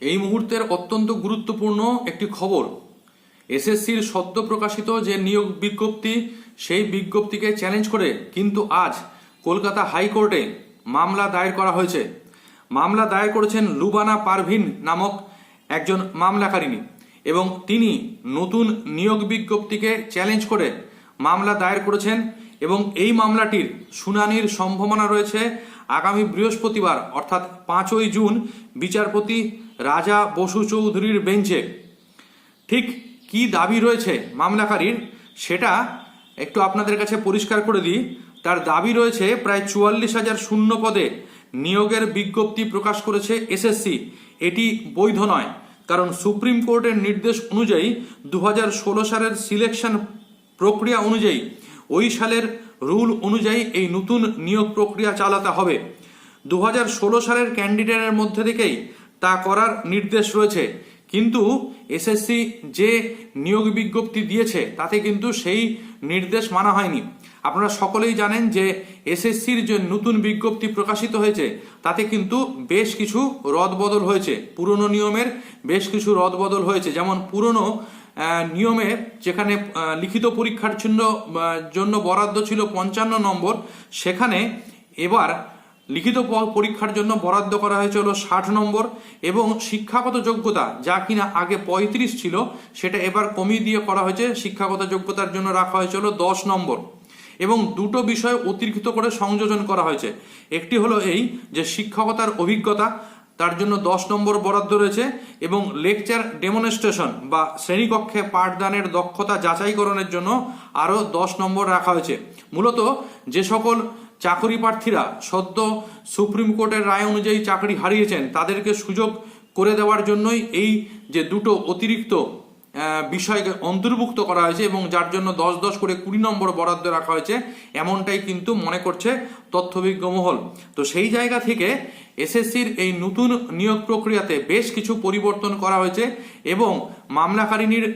এই মুহূর্তের অত্যন্ত গুরুত্বপূর্ণ একটি খবর। এসএসসির সদ্য প্রকাশিত যে নিয়োগ বিজ্ঞপ্তি, সেই বিজ্ঞপ্তিকে চ্যালেঞ্জ করে কিন্তু আজ কলকাতা হাইকোর্টে মামলা দায়ের করা হয়েছে। মামলা দায়ের করেছেন লুবানা পারভিন নামক একজন মামলাকারিনী এবং তিনি নতুন নিয়োগ বিজ্ঞপ্তিকে চ্যালেঞ্জ করে মামলা দায়ের করেছেন এবং এই মামলাটির শুনানির সম্ভাবনা রয়েছে আগামী বৃহস্পতিবার, অর্থাৎ পাঁচই জুন বিচারপতি রাজা বসু চৌধুরীর বেঞ্চে। ঠিক কি দাবি রয়েছে মামলাকারীর? সেটা একটু আপনাদের কাছে পরিষ্কার করে দিই। তার দাবি রয়েছে, প্রায় চুয়াল্লিশ হাজার শূন্য পদে নিয়োগের বিজ্ঞপ্তি প্রকাশ করেছে এসএসসি। এটি বৈধ নয়, কারণ সুপ্রিম কোর্টের নির্দেশ অনুযায়ী দু হাজার ষোলো সালের সিলেকশন প্রক্রিয়া অনুযায়ী, ওই সালের রুল অনুযায়ী এই নতুন নিয়োগ প্রক্রিয়া চালাতে হবে। দু হাজার ষোলো সালের ক্যান্ডিডেটের মধ্যে থেকেই তা করার নির্দেশ রয়েছে। কিন্তু এসএসসি যে নিয়োগ বিজ্ঞপ্তি দিয়েছে, তাতে কিন্তু সেই নির্দেশ মানা হয়নি। আপনারা সকলেই জানেন যে এসএসসির যে নতুন বিজ্ঞপ্তি প্রকাশিত হয়েছে, তাতে কিন্তু বেশ কিছু রদবদল হয়েছে। পুরনো নিয়মের বেশ কিছু রদবদল হয়েছে। যেমন পুরনো নিয়মে যেখানে লিখিত পরীক্ষার জন্য জন্য বরাদ্দ ছিল পঞ্চান্ন নম্বর, সেখানে এবার লিখিত পরীক্ষার জন্য বরাদ্দ করা হয়েছে হলো ষাট নম্বর এবং শিক্ষাগত যোগ্যতা যা কিনা আগে পঁয়ত্রিশ ছিল, সেটা এবার কমিয়ে দিয়ে করা হয়েছে। শিক্ষাগত যোগ্যতার জন্য রাখা হয়েছে হলো দশ নম্বর। এবং দুটো বিষয় অতিরিক্ত করে সংযোজন করা হয়েছে। একটি হলো এই যে শিক্ষকতার অভিজ্ঞতা, তার জন্য দশ নম্বর বরাদ্দ রয়েছে এবং লেকচার ডেমনস্ট্রেশন বা শ্রেণীকক্ষে পাঠদানের দক্ষতা যাচাইকরণের জন্য আরও দশ নম্বর রাখা হয়েছে। মূলত যে সকল চাকরি প্রার্থীরা সদ্য সুপ্রিম কোর্টের রায় অনুযায়ী চাকরি হারিয়েছেন, তাদেরকে সুযোগ করে দেওয়ার জন্যই এই যে দুটো অতিরিক্ত বিষয়কে অন্তর্ভুক্ত করা হয়েছে এবং যার জন্য দশ দশ করে কুড়ি নম্বর বরাদ্দ রাখা হয়েছে, এমনটাই কিন্তু মনে করছে তথ্যবিজ্ঞ মহল। তো সেই জায়গা থেকে এসএসসির এই নতুন নিয়োগ প্রক্রিয়াতে বেশ কিছু পরিবর্তন করা হয়েছে এবং মামলাকারিনীর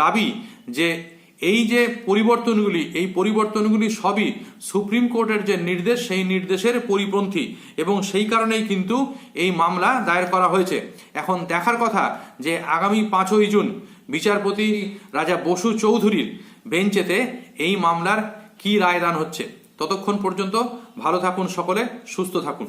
দাবি যে এই যে পরিবর্তনগুলি, এই পরিবর্তনগুলি সবই সুপ্রিম কোর্টের যে নির্দেশ, সেই নির্দেশের পরিপন্থী এবং সেই কারণেই কিন্তু এই মামলা দায়ের করা হয়েছে। এখন দেখার কথা যে আগামী পাঁচই জুন বিচারপতি রাজা বসু চৌধুরীর বেঞ্চেতে এই মামলার কি রায়দান হচ্ছে। ততক্ষণ পর্যন্ত ভালো থাকুন সকলে, সুস্থ থাকুন।